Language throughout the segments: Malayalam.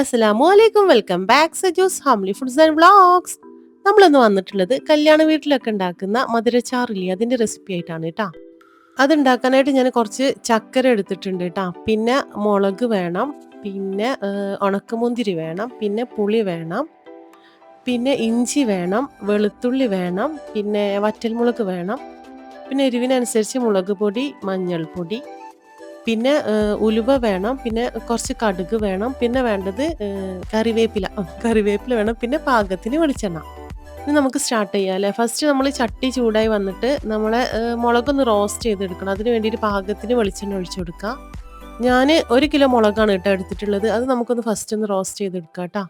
അസ്സലാമു അലൈക്കും. Welcome back Sajus Hamli foods and vlogs നമ്മളിന്ന് വന്നിട്ടുള്ളത് കല്യാണ വീട്ടിലൊക്കെ ഉണ്ടാക്കുന്ന മധുരച്ചാറില്ലേ അതിന്റെ റെസിപ്പി ആയിട്ടാണ് കേട്ടോ. അതുണ്ടാക്കാനായിട്ട് ഞാൻ കുറച്ച് ചക്കര എടുത്തിട്ടുണ്ട് കേട്ടോ. പിന്നെ മുളക് വേണം. പിന്നെ ഉണക്കമുന്തിരി വേണം. പിന്നെ പുളി വേണം. പിന്നെ ഇഞ്ചി വേണം. വെളുത്തുള്ളി വേണം. പിന്നെ വറ്റൽമുളക് വേണം. പിന്നെ എരിവിനനുസരിച്ച് മുളക് പൊടി മഞ്ഞൾപ്പൊടി പിന്നെ ഉലുവ വേണം പിന്നെ കുറച്ച് കടുക് വേണം പിന്നെ വേണ്ടത് കറിവേപ്പില. കറിവേപ്പില വേണം പിന്നെ പാകത്തിന് വെളിച്ചെണ്ണ. ഇനി നമുക്ക് സ്റ്റാർട്ട് ചെയ്യാം അല്ലേ? ഫസ്റ്റ് നമ്മൾ ചട്ടി ചൂടായി വന്നിട്ട് നമ്മളെ മുളകൊന്ന് റോസ്റ്റ് ചെയ്തെടുക്കണം. അതിന് വേണ്ടിയിട്ട് പാകത്തിന് വെളിച്ചെണ്ണ ഒഴിച്ചു കൊടുക്കുക ഞാൻ ഒരു കിലോ മുളകാണ് കേട്ടോ എടുത്തിട്ടുള്ളത്. അത് നമുക്കൊന്ന് ഫസ്റ്റ് ഒന്ന് റോസ്റ്റ് ചെയ്തെടുക്കാം കേട്ടോ.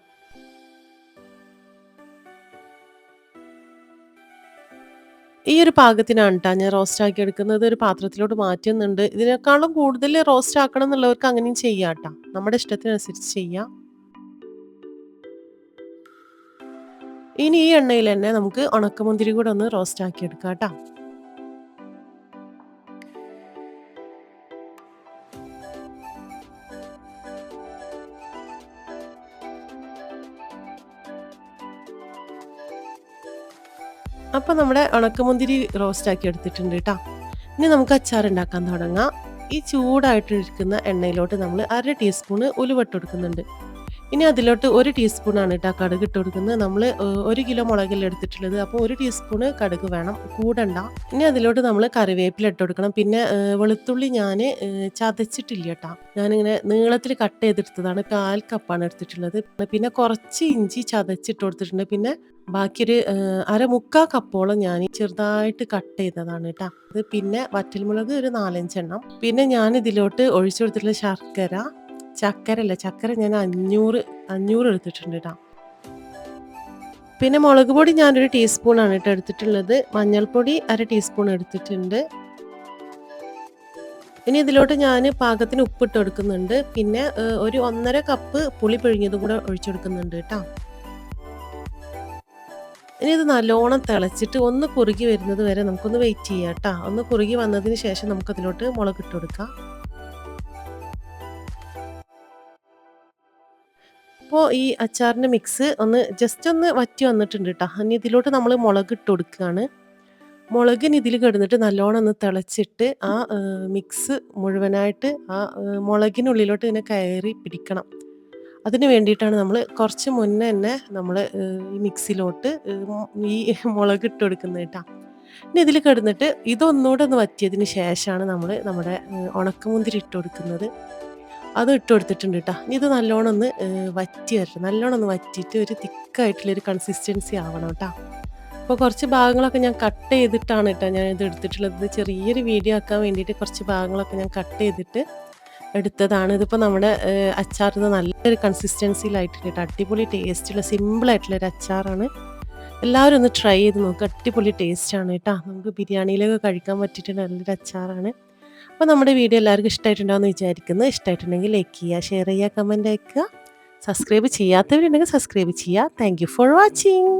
ഈ ഒരു പാകത്തിനാണ് കേട്ടോ ഞാൻ റോസ്റ്റ് ആക്കി എടുക്കുന്നത്. ഒരു പാത്രത്തിലോട്ട് മാറ്റുന്നുണ്ട്. ഇതിനേക്കാളും കൂടുതൽ റോസ്റ്റ് ആക്കണം എന്നുള്ളവർക്ക് അങ്ങനെയും ചെയ്യാം കേട്ടോ നമ്മുടെ ഇഷ്ടത്തിനനുസരിച്ച് ചെയ്യാം. ഇനി ഈ എണ്ണയിൽ തന്നെ നമുക്ക് ഉണക്കമുന്തിരി കൂടെ ഒന്ന് റോസ്റ്റ് ആക്കി എടുക്കാം കേട്ടോ അപ്പോൾ നമ്മുടെ ഉണക്കമുന്തിരി റോസ്റ്റ് ആക്കി എടുത്തിട്ടുണ്ട് കേട്ടോ ഇനി നമുക്ക് അച്ചാർ ഉണ്ടാക്കാൻ തുടങ്ങാം. ഈ ചൂടായിട്ടിരിക്കുന്ന എണ്ണയിലോട്ട് നമ്മൾ അര ടീസ്പൂണ് ഉലുവട്ട് കൊടുക്കുന്നുണ്ട്. ഇനി അതിലോട്ട് ഒരു ടീസ്പൂണാണ് കേട്ടോ കടുക് ഇട്ട് കൊടുക്കുന്നത്. നമ്മൾ ഒരു കിലോ മുളകിൽ എടുത്തിട്ടുള്ളത്. അപ്പോൾ ഒരു ടീസ്പൂണ് കടുക് വേണം. കൂടണ്ട. ഇനി അതിലോട്ട് നമ്മൾ കറിവേപ്പില ഇട്ട് കൊടുക്കണം. പിന്നെ വെളുത്തുള്ളി ഞാൻ ചതച്ചിട്ടില്ല കേട്ടോ. ഞാനിങ്ങനെ നീളത്തിൽ കട്ട് ചെയ്തെടുത്തതാണ്. കാൽ കപ്പാണ് എടുത്തിട്ടുള്ളത്. പിന്നെ കുറച്ച് ഇഞ്ചി ചതച്ചിട്ട് കൊടുത്തിട്ടുണ്ട്. പിന്നെ ബാക്കിയൊരു അര മുക്കാ കപ്പോളം ഞാൻ ചെറുതായിട്ട് കട്ട് ചെയ്തതാണ് കേട്ടോ. അത് പിന്നെ വറ്റൽമുളക് ഒരു നാലഞ്ചെണ്ണം. പിന്നെ ഞാൻ ഇതിലോട്ട് ഒഴിച്ചു കൊടുത്തിട്ടുള്ള ശർക്കര ചക്കര അല്ല ചക്കര ഞാൻ അഞ്ഞൂറ് അഞ്ഞൂറ് എടുത്തിട്ടുണ്ട് കേട്ടോ പിന്നെ മുളക് പൊടി ഞാനൊരു ടീസ്പൂണാണ് കേട്ടോ എടുത്തിട്ടുള്ളത്. മഞ്ഞൾപ്പൊടി അര ടീസ്പൂൺ എടുത്തിട്ടുണ്ട്. ഇനി ഇതിലോട്ട് ഞാൻ പാകത്തിന് ഉപ്പിട്ട് കൊടുക്കുന്നുണ്ട്. പിന്നെ ഒരു ഒന്നര കപ്പ് പുളി പിഴിഞ്ഞതും കൂടെ ഒഴിച്ചെടുക്കുന്നുണ്ട് കേട്ടോ ഇനി ഇത് നല്ലോണം തിളച്ചിട്ട് ഒന്ന് കുറുകി വരുന്നത് വരെ നമുക്കൊന്ന് വെയിറ്റ് ചെയ്യാം കേട്ടോ ഒന്ന് കുറുകി വന്നതിന് ശേഷം നമുക്കതിലോട്ട് മുളക് ഇട്ട് കൊടുക്കാം. അപ്പോൾ ഈ അച്ചാറിന്റെ മിക്സ് ഒന്ന് ജസ്റ്റ് ഒന്ന് വറ്റി വന്നിട്ടുണ്ട് കേട്ടോ ഇനി ഇതിലോട്ട് നമ്മൾ മുളക് ഇട്ട് കൊടുക്കുകയാണ്. മുളകിന് ഇതിൽ കിടന്നിട്ട് നല്ലോണം ഒന്ന് തിളച്ചിട്ട് ആ മിക്സ് മുഴുവനായിട്ട് ആ മുളകിനുള്ളിലോട്ട് ഇതിനെ കയറി പിടിക്കണം. അതിന് വേണ്ടിയിട്ടാണ് നമ്മൾ കുറച്ച് മുന്നേ തന്നെ നമ്മൾ ഈ മിക്സിലോട്ട് ഈ മുളക് ഇട്ട് കൊടുക്കുന്നത് കേട്ടോ ഇനി ഇതിൽ കിടന്നിട്ട് ഇതൊന്നുകൂടെ ഒന്ന് വറ്റിയതിന് ശേഷമാണ് നമ്മൾ നമ്മുടെ ഉണക്കമുന്തിരി ഇട്ട് കൊടുക്കുന്നത്. അത് ഇട്ട് കൊടുത്തിട്ടുണ്ട് കേട്ടോ ഇത് നല്ലോണം ഒന്ന് വറ്റി വരണം നല്ലോണം ഒന്ന് വറ്റിയിട്ട് ഒരു തിക്കായിട്ടുള്ളൊരു കൺസിസ്റ്റൻസി ആവണം കേട്ടോ അപ്പോൾ കുറച്ച് ഭാഗങ്ങളൊക്കെ ഞാൻ കട്ട് ചെയ്തിട്ടാണ് കേട്ടോ ഞാൻ ഇത് എടുത്തിട്ടുള്ളത്. ചെറിയൊരു വീഡിയോ ആക്കാൻ വേണ്ടിയിട്ട് കുറച്ച് ഭാഗങ്ങളൊക്കെ ഞാൻ കട്ട് ചെയ്തിട്ട് എടുത്തതാണ്. ഇതിപ്പോൾ നമ്മുടെ അച്ചാറിന് നല്ലൊരു കൺസിസ്റ്റൻസിയിലായിട്ടുണ്ട് കേട്ടോ അടിപൊളി ടേസ്റ്റുള്ള സിമ്പിളായിട്ടുള്ള ഒരു അച്ചാറാണ്. എല്ലാവരും ഒന്ന് ട്രൈ ചെയ്ത് നോക്കുക അടിപൊളി ടേസ്റ്റാണ് കേട്ടോ നമുക്ക് ബിരിയാണിയിലൊക്കെ കഴിക്കാൻ പറ്റിയിട്ടുള്ള നല്ലൊരു അച്ചാറാണ്. അപ്പോൾ നമ്മുടെ വീഡിയോ എല്ലാവർക്കും ഇഷ്ടമായിട്ടുണ്ടാവുമെന്ന് വിചാരിക്കുന്നു. ഇഷ്ടമായിട്ടുണ്ടെങ്കിൽ ലൈക്ക് ചെയ്യുക ഷെയർ ചെയ്യുക കമന്റ് അയക്കുക. സബ്സ്ക്രൈബ് ചെയ്യാത്തവരുണ്ടെങ്കിൽ സബ്സ്ക്രൈബ് ചെയ്യുക. Thank for watching